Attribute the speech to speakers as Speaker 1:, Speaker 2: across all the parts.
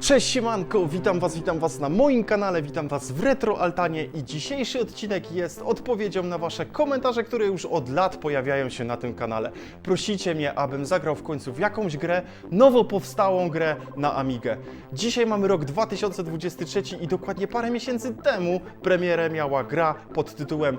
Speaker 1: Cześć siemanko, witam was, witam was na moim kanale, witam was w Retro Altanie i dzisiejszy odcinek jest odpowiedzią na wasze komentarze, które już od lat pojawiają się na tym kanale. Prosicie mnie, abym zagrał w końcu w jakąś grę, nowo powstałą grę na Amigę. Dzisiaj mamy rok 2023 i dokładnie parę miesięcy temu premierę miała gra pod tytułem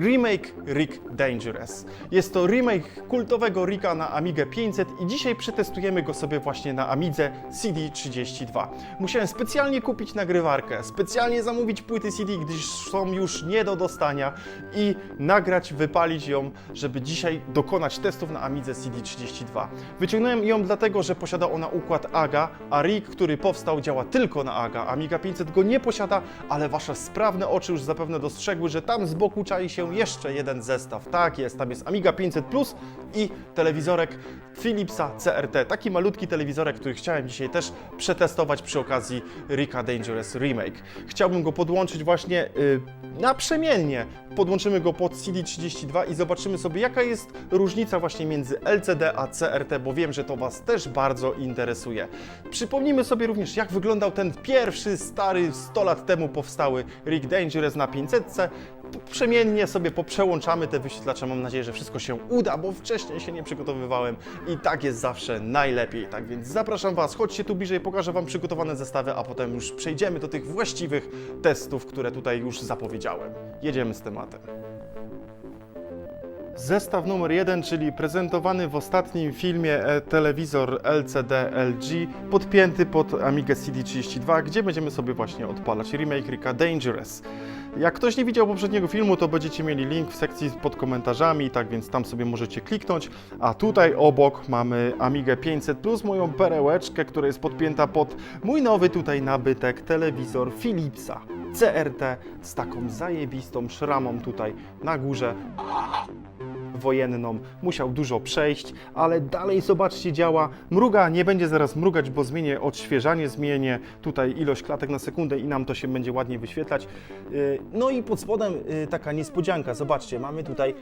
Speaker 1: Remake Rick Dangerous. Jest to remake kultowego Ricka na Amigę 500 i dzisiaj przetestujemy go sobie właśnie na Amidze CD32. Musiałem specjalnie kupić nagrywarkę, specjalnie zamówić płyty CD, gdyż są już nie do dostania i nagrać, wypalić ją, żeby dzisiaj dokonać testów na Amidze CD32. Wyciągnąłem ją dlatego, że posiada ona układ AGA, a Rick, który powstał, działa tylko na AGA. Amiga 500 go nie posiada, ale wasze sprawne oczy już zapewne dostrzegły, że tam z boku czai się jeszcze jeden zestaw. Tak jest, tam jest Amiga 500 Plus i telewizorek Philipsa CRT. Taki malutki telewizorek, który chciałem dzisiaj też przetestować przy okazji Ricka Dangerous Remake. Chciałbym go podłączyć właśnie y, naprzemiennie. Podłączymy go pod CD32 i zobaczymy sobie, jaka jest różnica właśnie między LCD a CRT, bo wiem, że to Was też bardzo interesuje. Przypomnijmy sobie również, jak wyglądał ten pierwszy, stary, 100 lat temu powstały Rick Dangerous na 500. Przemiennie sobie poprzełączamy te wyświetlacze. Mam nadzieję, że wszystko się uda, bo wcześniej się nie przygotowywałem i tak jest zawsze najlepiej. Tak więc zapraszam Was, chodźcie tu bliżej, pokażę Wam przygotowane zestawy, a potem już przejdziemy do tych właściwych testów, które tutaj już zapowiedziałem. Jedziemy z tematem. Zestaw numer jeden, czyli prezentowany w ostatnim filmie e, telewizor LCD LG, podpięty pod Amigę CD32, gdzie będziemy sobie właśnie odpalać remake Ricka Dangerous. Jak ktoś nie widział poprzedniego filmu, to będziecie mieli link w sekcji pod komentarzami, tak więc tam sobie możecie kliknąć. A tutaj obok mamy Amigę 500 plus moją perełeczkę, która jest podpięta pod mój nowy tutaj nabytek telewizor Philipsa CRT z taką zajebistą szramą tutaj na górze wojenną, musiał dużo przejść, ale dalej zobaczcie działa, mruga, nie będzie zaraz mrugać, bo zmienię odświeżanie, zmienię tutaj ilość klatek na sekundę i nam to się będzie ładnie wyświetlać. Yy, No i pod spodem yy, taka niespodzianka, zobaczcie, mamy tutaj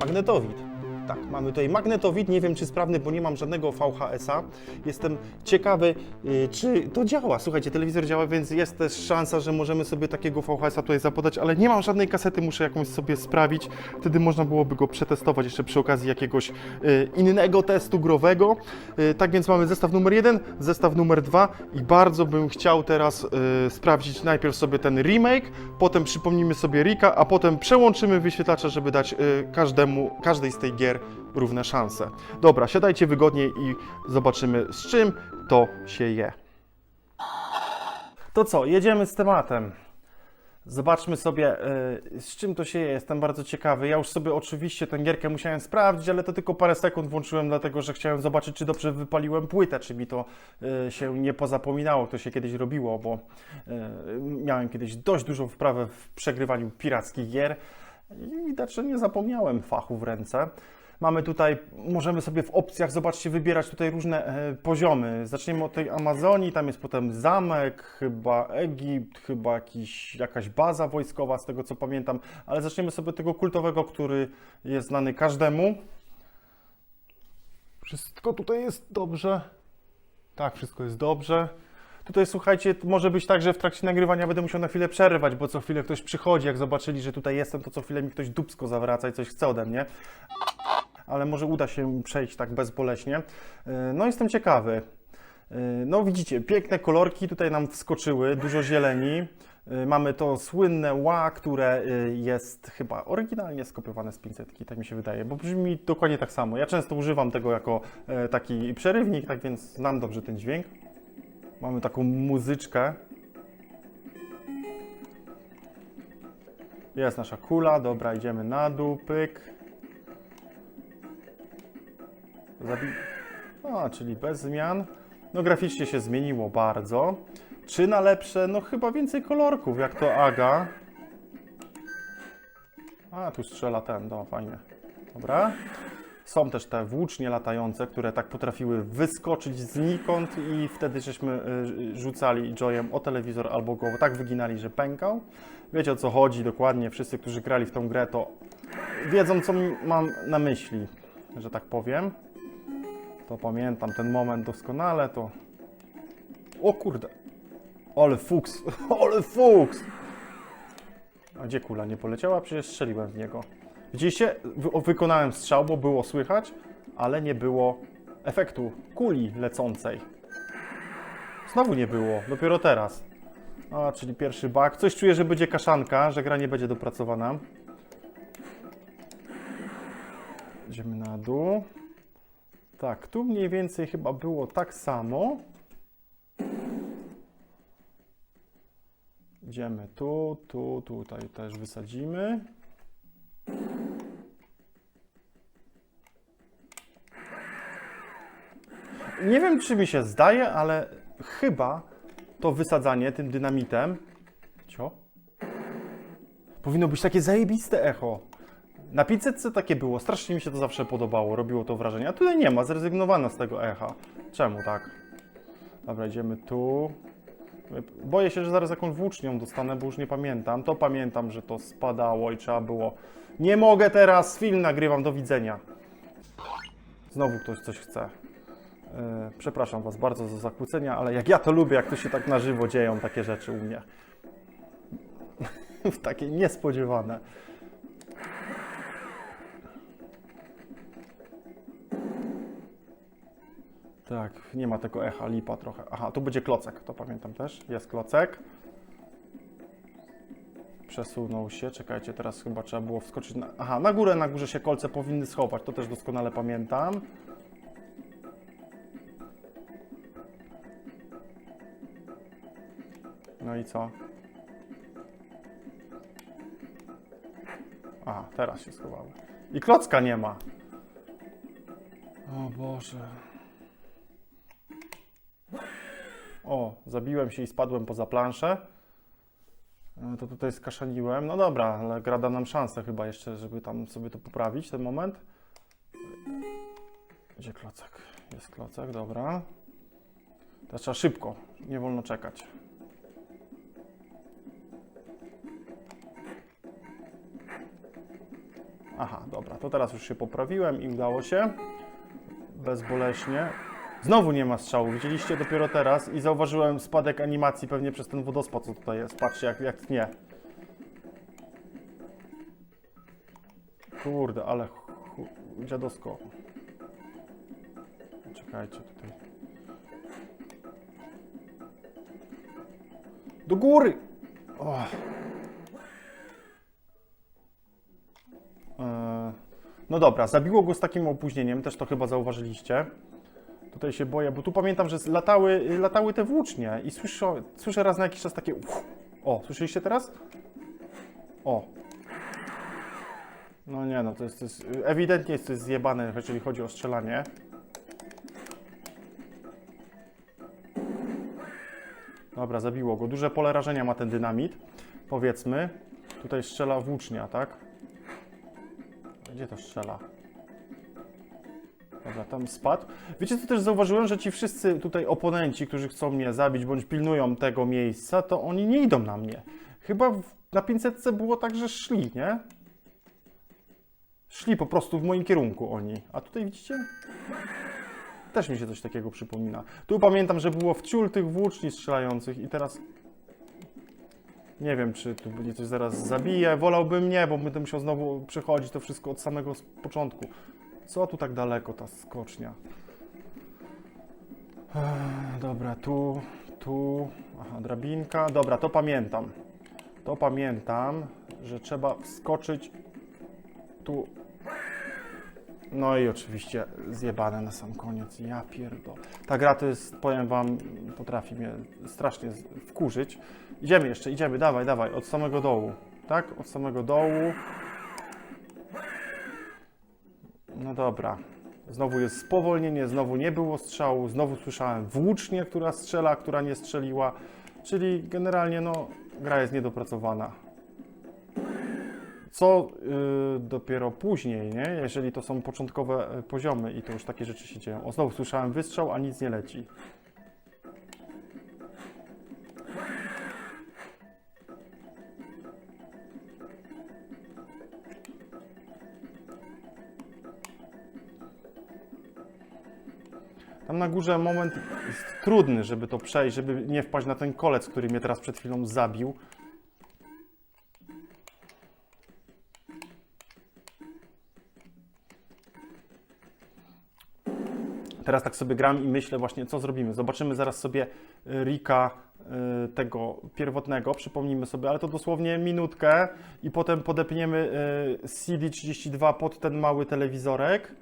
Speaker 1: magnetowid. Tak, mamy tutaj magnetowid, nie wiem czy sprawny, bo nie mam żadnego VHS-a. Jestem ciekawy, y, czy to działa. Słuchajcie, telewizor działa, więc jest też szansa, że możemy sobie takiego VHS-a tutaj zapodać, ale nie mam żadnej kasety, muszę jakąś sobie sprawić. Wtedy można byłoby go przetestować jeszcze przy okazji jakiegoś y, innego testu growego. Y, Tak więc mamy zestaw numer jeden, zestaw numer dwa i bardzo bym chciał teraz sprawdzić najpierw sobie ten remake, potem przypomnimy sobie Rika, a potem przełączymy wyświetlacza, żeby dać każdemu, każdej z tej gier równe szanse. Dobra, siadajcie wygodnie i zobaczymy z czym to się je. To co, jedziemy z tematem. Zobaczmy sobie, y, z czym to się je. Jestem bardzo ciekawy. Ja już sobie oczywiście tę gierkę musiałem sprawdzić, ale to tylko parę sekund włączyłem, dlatego że chciałem zobaczyć, czy dobrze wypaliłem płytę, czy mi to y, się nie pozapominało. To się kiedyś robiło, bo y, miałem kiedyś dość dużą wprawę w przegrywaniu pirackich gier i widać, że nie zapomniałem fachu w ręce. Mamy tutaj, możemy sobie w opcjach, zobaczcie, wybierać tutaj różne e, poziomy. Zaczniemy od tej Amazonii, tam jest potem zamek, chyba Egipt, chyba jakiś, jakaś baza wojskowa, z tego co pamiętam, ale zaczniemy sobie tego kultowego, który jest znany każdemu. Wszystko tutaj jest dobrze. Tak, wszystko jest dobrze. Tutaj słuchajcie, może być tak, że w trakcie nagrywania będę musiał na chwilę przerwać, bo co chwilę ktoś przychodzi, jak zobaczyli, że tutaj jestem, to co chwilę mi ktoś dupsko zawraca i coś chce ode mnie. Ale może uda się przejść tak bezboleśnie. Yy, No jestem ciekawy. Yy, No widzicie, piękne kolorki tutaj nam wskoczyły, dużo zieleni. Yy, Mamy to słynne ła, które jest chyba oryginalnie skopiowane z 500, tak mi się wydaje, bo brzmi dokładnie tak samo. Ja często używam tego jako e, taki przerywnik, tak więc znam dobrze ten dźwięk. Mamy taką muzyczkę. Jest nasza kula, dobra, idziemy na dół, pyk. Zabi... A, czyli bez zmian. No graficznie się zmieniło bardzo. Czy na lepsze? No chyba więcej kolorków, jak to Aga. A, tu strzela ten, no fajnie. Dobra. Są też te włócznie latające, które tak potrafiły wyskoczyć znikąd i wtedy żeśmy y, rzucali joyem o telewizor albo go tak wyginali, że pękał. Wiecie o co chodzi dokładnie, wszyscy, którzy grali w tą grę, to wiedzą co mam na myśli, że tak powiem. To pamiętam ten moment doskonale, to O kurde. Ale fuks, ale fuks. A gdzie kula nie poleciała? Przecież strzeliłem w niego. Widzieliście? Wykonałem strzał, bo było słychać, ale nie było efektu kuli lecącej. Znowu nie było, dopiero teraz. A, czyli pierwszy bug. Coś czuję, że będzie kaszanka, że gra nie będzie dopracowana. Idziemy na dół. Tak, tu mniej więcej chyba było tak samo. Idziemy tu, tu, tutaj też wysadzimy. Nie wiem, czy mi się zdaje, ale chyba to wysadzanie tym dynamitem. Cio? Powinno być takie zajebiste echo. Na 500 takie było, strasznie mi się to zawsze podobało, robiło to wrażenie. A tutaj nie ma, zrezygnowano z tego echa. Czemu tak? Dobra, idziemy tu. Boję się, że zaraz jakąś włócznią dostanę, bo już nie pamiętam. To pamiętam, że to spadało i trzeba było. Nie mogę teraz, film nagrywam, do widzenia. Znowu ktoś coś chce. Yy, przepraszam Was bardzo za zakłócenia, ale jak ja to lubię, jak to się tak na żywo dzieją takie rzeczy u mnie. takie niespodziewane. Tak, nie ma tego echa, lipa trochę. Aha, tu będzie klocek, to pamiętam też. Jest klocek. Przesunął się, czekajcie, teraz chyba trzeba było wskoczyć na... Aha, na górę, na górze się kolce powinny schować, to też doskonale pamiętam. No i co? Aha, teraz się schowały. I klocka nie ma. O Boże. O, zabiłem się i spadłem poza planszę. No to tutaj skaszaniłem. No dobra, ale gra da nam szansę chyba jeszcze, żeby tam sobie to poprawić, ten moment. Gdzie klocek? Jest klocek, dobra. Teraz trzeba szybko, nie wolno czekać. Aha, dobra, to teraz już się poprawiłem i udało się. Bezboleśnie. Znowu nie ma strzału. Widzieliście dopiero teraz i zauważyłem spadek animacji pewnie przez ten wodospad, co tutaj jest. Patrzcie, jak, jak tnie. Kurde, ale dziadowsko. Czekajcie tutaj. Do góry! O. No dobra, zabiło go z takim opóźnieniem, też to chyba zauważyliście. Tutaj się boję, bo tu pamiętam, że latały, latały te włócznie i słyszę, słyszę raz na jakiś czas takie uff. O, słyszeliście teraz? O. No nie no, to jest, to jest ewidentnie jest to jest zjebane, jeżeli chodzi o strzelanie. Dobra, zabiło go. Duże pole rażenia ma ten dynamit, powiedzmy. Tutaj strzela włócznia, tak? Gdzie to strzela? Dobra, tam spadł. Wiecie, co też zauważyłem, że ci wszyscy tutaj oponenci, którzy chcą mnie zabić bądź pilnują tego miejsca, to oni nie idą na mnie. Chyba w, na 500 było tak, że szli, nie? Szli po prostu w moim kierunku oni. A tutaj widzicie? Też mi się coś takiego przypomina. Tu pamiętam, że było wciul tych włóczni strzelających i teraz... Nie wiem, czy tu mnie coś zaraz zabije. Wolałbym nie, bo będę musiał znowu przechodzić to wszystko od samego początku. Co tu tak daleko ta skocznia? Ech, Dobra, tu, tu. Aha, drabinka. Dobra, to pamiętam. To pamiętam, że trzeba wskoczyć tu. No i oczywiście zjebane na sam koniec. Ja pierdol. Ta gra to jest, powiem wam, potrafi mnie strasznie wkurzyć. Idziemy jeszcze, idziemy, dawaj, dawaj, od samego dołu. Tak? Od samego dołu. No dobra. Znowu jest spowolnienie, znowu nie było strzału, znowu słyszałem włócznię, która strzela, która nie strzeliła. Czyli generalnie no, gra jest niedopracowana. Co y, dopiero później, nie? jeżeli to są początkowe y, poziomy i to już takie rzeczy się dzieją. O, znowu słyszałem wystrzał, a nic nie leci. Tam na górze moment jest trudny, żeby to przejść, żeby nie wpaść na ten kolec, który mnie teraz przed chwilą zabił. Teraz tak sobie gram i myślę właśnie, co zrobimy. Zobaczymy zaraz sobie y, Rika y, tego pierwotnego, przypomnijmy sobie, ale to dosłownie minutkę i potem podepniemy y, CD32 pod ten mały telewizorek.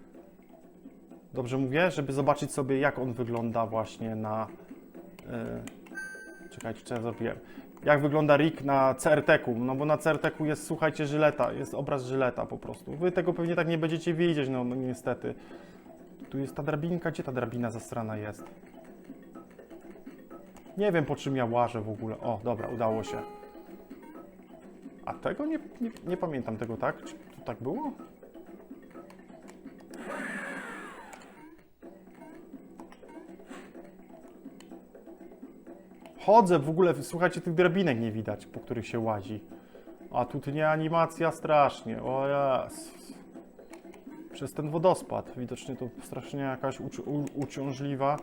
Speaker 1: Dobrze mówię? Żeby zobaczyć sobie, jak on wygląda właśnie na... Czekajcie, co ja zrobiłem. Jak wygląda Rick na CRT-ku? No bo na CRT-ku jest, słuchajcie, żyleta, jest obraz żyleta po prostu. Wy tego pewnie tak nie będziecie widzieć, no, no niestety. Tu jest ta drabinka. Gdzie ta drabina zastrana jest? Nie wiem, po czym ja łażę w ogóle. O, dobra, udało się. A tego nie, nie, nie pamiętam tego, tak? Czy to tak było? Chodzę w ogóle, słuchajcie, tych drabinek nie widać, po których się łazi. A tu nie animacja strasznie. O jas. Przez ten wodospad. Widocznie to strasznie jakaś uci- uciążliwa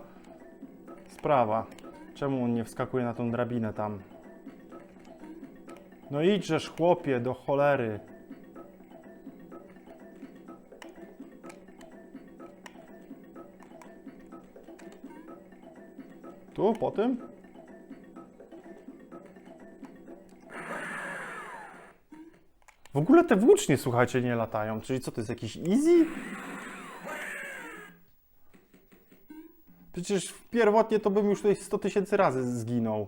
Speaker 1: sprawa. Czemu on nie wskakuje na tą drabinę tam? No idźżesz, chłopie, do cholery. Tu, po tym? W ogóle te włócznie, słuchajcie, nie latają. Czyli co to jest, jakiś easy? Przecież pierwotnie to bym już tutaj 100 tysięcy razy zginął.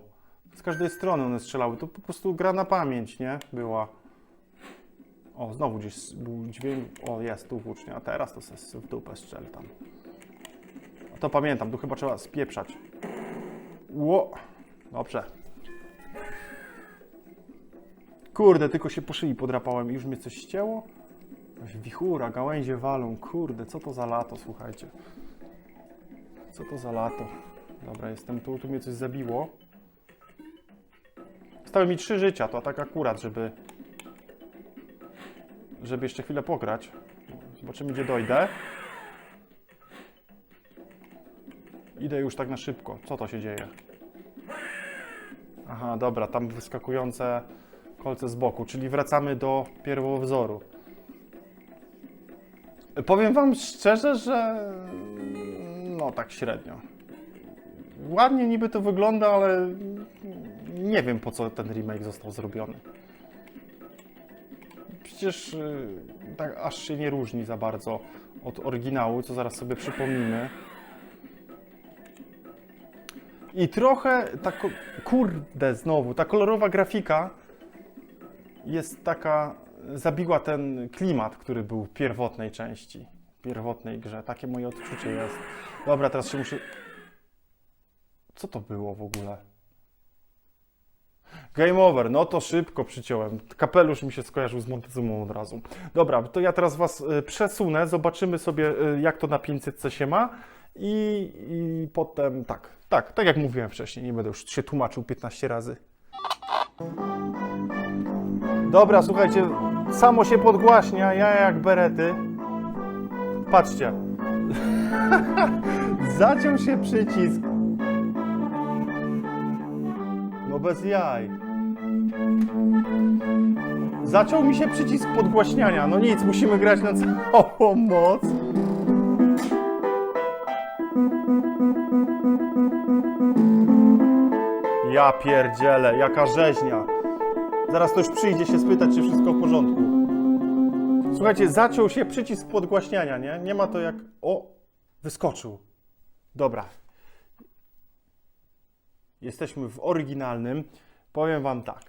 Speaker 1: Z każdej strony one strzelały. To po prostu gra na pamięć, nie? Była. O, znowu gdzieś był dźwięk. O, jest tu włócznia. A teraz to se w dupę strzel tam. A to pamiętam, tu chyba trzeba spieprzać. Ło. Dobrze. Kurde, tylko się po szyi podrapałem i już mnie coś ścięło. Wichura, gałęzie walą. Kurde, co to za lato, słuchajcie. Co to za lato? Dobra, jestem tu, tu mnie coś zabiło. Stały mi trzy życia, to tak akurat, żeby... Żeby jeszcze chwilę pograć. Zobaczymy, gdzie dojdę. Idę już tak na szybko. Co to się dzieje? Aha, dobra, tam wyskakujące kolce z boku, czyli wracamy do pierwowzoru. Powiem Wam szczerze, że no tak średnio. Ładnie niby to wygląda, ale nie wiem po co ten remake został zrobiony. Przecież y, tak aż się nie różni za bardzo od oryginału, co zaraz sobie przypomnimy. I trochę ta, kurde znowu, ta kolorowa grafika jest taka, zabiła ten klimat, który był w pierwotnej części, pierwotnej grze. Takie moje odczucie jest. Dobra, teraz się muszę... Co to było w ogóle? Game over, no to szybko przyciąłem. Kapelusz mi się skojarzył z Montezumą od razu. Dobra, to ja teraz Was y, przesunę, zobaczymy sobie y, jak to na 500 się ma i, i potem tak, tak, tak jak mówiłem wcześniej, nie będę już się tłumaczył 15 razy. Dobra, słuchajcie, samo się podgłaśnia, ja jak berety. Patrzcie. Zaciął się przycisk. No bez jaj. Zaciął mi się przycisk podgłaśniania. No nic, musimy grać na całą moc. Ja pierdzielę, jaka rzeźnia. Zaraz ktoś przyjdzie się spytać, czy wszystko w porządku. Słuchajcie, zaciął się przycisk podgłaśniania, nie? Nie ma to jak... O, wyskoczył. Dobra. Jesteśmy w oryginalnym. Powiem wam tak.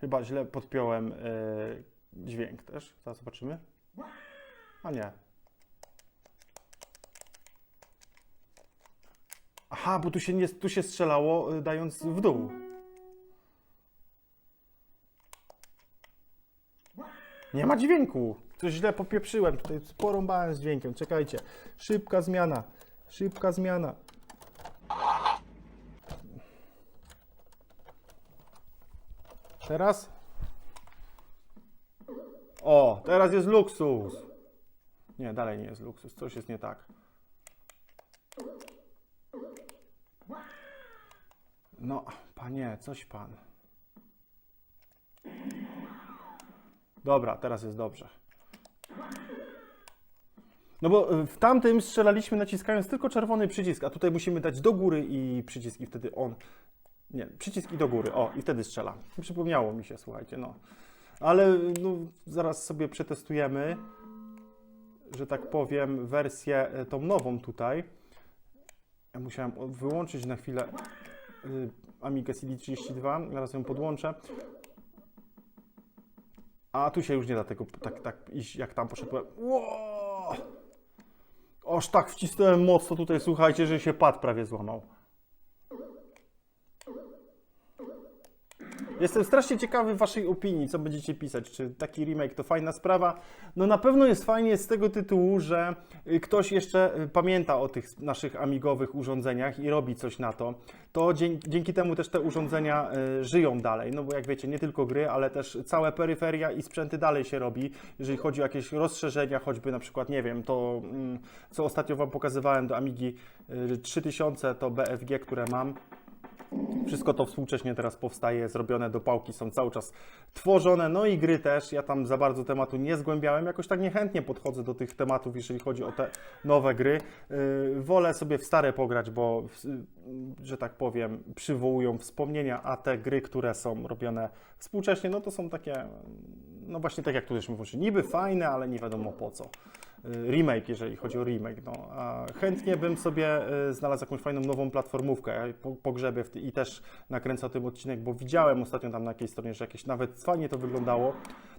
Speaker 1: Chyba źle podpiąłem e, dźwięk też. Zaraz zobaczymy. A nie. Aha, bo tu się, nie, tu się strzelało e, dając w dół. Nie ma dźwięku. Coś źle popieprzyłem. Tutaj porąbałem z dźwiękiem. Czekajcie. Szybka zmiana. Szybka zmiana. Teraz. O, teraz jest luksus. Nie, dalej nie jest luksus. Coś jest nie tak. No, panie, coś pan. Dobra, teraz jest dobrze. No bo y, w tamtym strzelaliśmy naciskając tylko czerwony przycisk, a tutaj musimy dać do góry i przycisk i wtedy on... Nie, przycisk i do góry, o i wtedy strzela. Przypomniało mi się, słuchajcie, no. Ale no, zaraz sobie przetestujemy, że tak powiem, wersję y, tą nową tutaj. Ja musiałem wyłączyć na chwilę y, Amiga CD32, zaraz ją podłączę. A tu się już nie da tego tak, tak iść, jak tam poszedłem. Ło! Aż tak wcisnąłem mocno tutaj, słuchajcie, że się pad prawie złamał. Jestem strasznie ciekawy Waszej opinii, co będziecie pisać. Czy taki remake to fajna sprawa? No na pewno jest fajnie z tego tytułu, że y, ktoś jeszcze y, pamięta o tych naszych amigowych urządzeniach i robi coś na to. To dzięki, dzięki temu też te urządzenia y, żyją dalej. No bo jak wiecie, nie tylko gry, ale też całe peryferia i sprzęty dalej się robi. Jeżeli chodzi o jakieś rozszerzenia, choćby na przykład, nie wiem, to mm, co ostatnio Wam pokazywałem do Amigi y, 3000, to BFG, które mam. Wszystko to współcześnie teraz powstaje, zrobione dopałki są cały czas tworzone, no i gry też. Ja tam za bardzo tematu nie zgłębiałem, jakoś tak niechętnie podchodzę do tych tematów, jeżeli chodzi o te nowe gry. Yy, wolę sobie w stare pograć, bo, yy, że tak powiem, przywołują wspomnienia, a te gry, które są robione współcześnie, no to są takie, no właśnie tak jak tu żeśmy niby fajne, ale nie wiadomo po co y, remake, jeżeli chodzi o remake. No, a chętnie bym sobie y, znalazł jakąś fajną nową platformówkę, ja po- pogrzebię i też nakręcę o tym odcinek, bo widziałem ostatnio tam na jakiejś stronie, że jakieś nawet fajnie to wyglądało,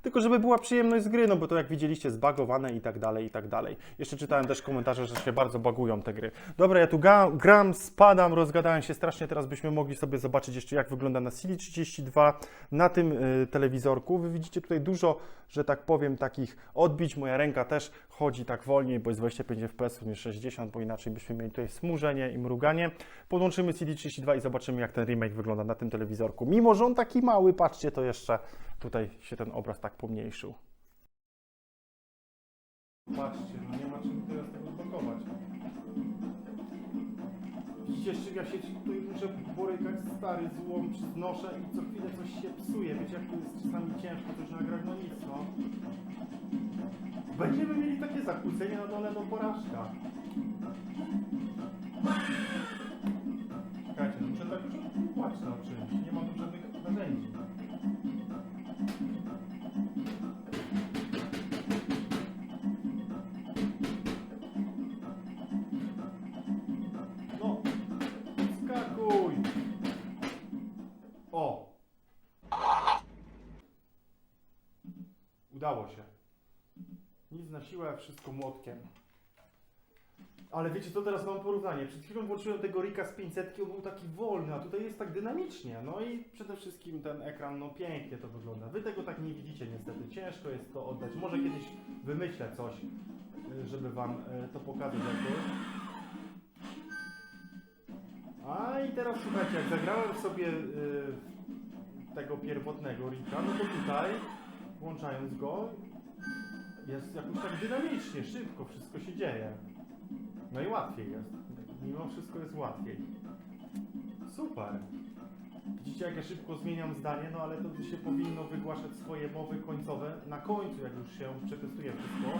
Speaker 1: tylko żeby była przyjemność z gry, no bo to jak widzieliście zbagowane i tak dalej, i tak dalej. Jeszcze czytałem też komentarze, że się bardzo bagują te gry. Dobra, ja tu gram, spadam, rozgadałem się strasznie, teraz byśmy mogli sobie zobaczyć jeszcze jak wygląda na CD32 na tym y, telewizorku. Wy widzicie tutaj dużo, że tak powiem, takich odbić. Moja ręka też chodzi tak wolniej, bo jest 25 fps niż 60, bo inaczej byśmy mieli tutaj smużenie i mruganie. Podłączymy CD32 i zobaczymy, jak ten remake wygląda na tym telewizorku. Mimo, że on taki mały, patrzcie, to jeszcze tutaj się ten obraz tak pomniejszył. Patrzcie, no nie ma czym teraz tego zblokować. Widzicie, ja się tutaj muszę borykać, stary złom znoszę i co chwilę coś się psuje. Wiecie, jak to jest czasami ciężko coś nagrać, no nic, no. Będziemy mieli takie zakłócenie na dole, no porażka. Czekajcie, no muszę tak już płać na czymś, nie mam tu żadnych narzędzi. Siłę, wszystko młotkiem. Ale wiecie co, teraz mam porównanie. Przed chwilą włączyłem tego Rika z 500, on był taki wolny, a tutaj jest tak dynamicznie. No i przede wszystkim ten ekran, no pięknie to wygląda. Wy tego tak nie widzicie niestety. Ciężko jest to oddać. Może kiedyś wymyślę coś, y, żeby wam y, to pokazać jakby. A i teraz słuchajcie, jak zagrałem sobie y, tego pierwotnego Rika, no to tutaj, włączając go, jest jakoś tak dynamicznie, szybko, wszystko się dzieje. No i łatwiej jest. Mimo wszystko jest łatwiej. Super. Widzicie, jak ja szybko zmieniam zdanie, no ale to się powinno wygłaszać swoje mowy końcowe na końcu, jak już się przetestuje wszystko.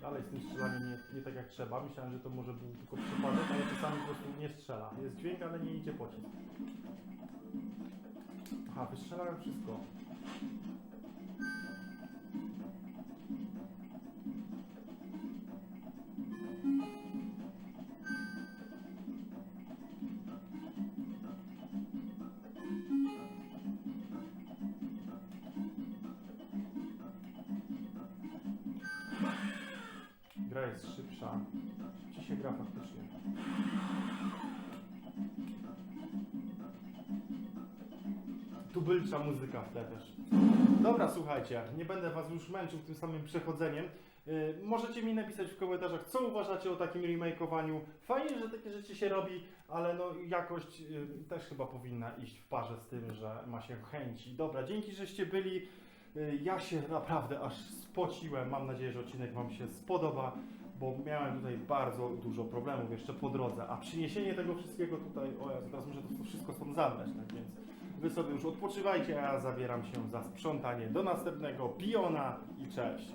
Speaker 1: Dalej z tym strzelaniem nie, nie tak jak trzeba. Myślałem, że to może był tylko przypadek, ale czasami po prostu nie strzela. Jest dźwięk, ale nie idzie pocisk. Aha, wystrzelałem wszystko. Tubylcza muzyka w tle też. Dobra, słuchajcie, nie będę was już męczył tym samym przechodzeniem. Yy, możecie mi napisać w komentarzach, co uważacie o takim remake'owaniu. Fajnie, że takie rzeczy się robi, ale no jakość yy, też chyba powinna iść w parze z tym, że ma się chęci. Dobra, dzięki, żeście byli. Yy, Ja się naprawdę aż spociłem. Mam nadzieję, że odcinek Wam się spodoba. bo miałem tutaj bardzo dużo problemów jeszcze po drodze, a przyniesienie tego wszystkiego tutaj, o ja teraz muszę to wszystko stąd zabrać, tak więc wy sobie już odpoczywajcie, a ja zabieram się za sprzątanie do następnego piona i cześć.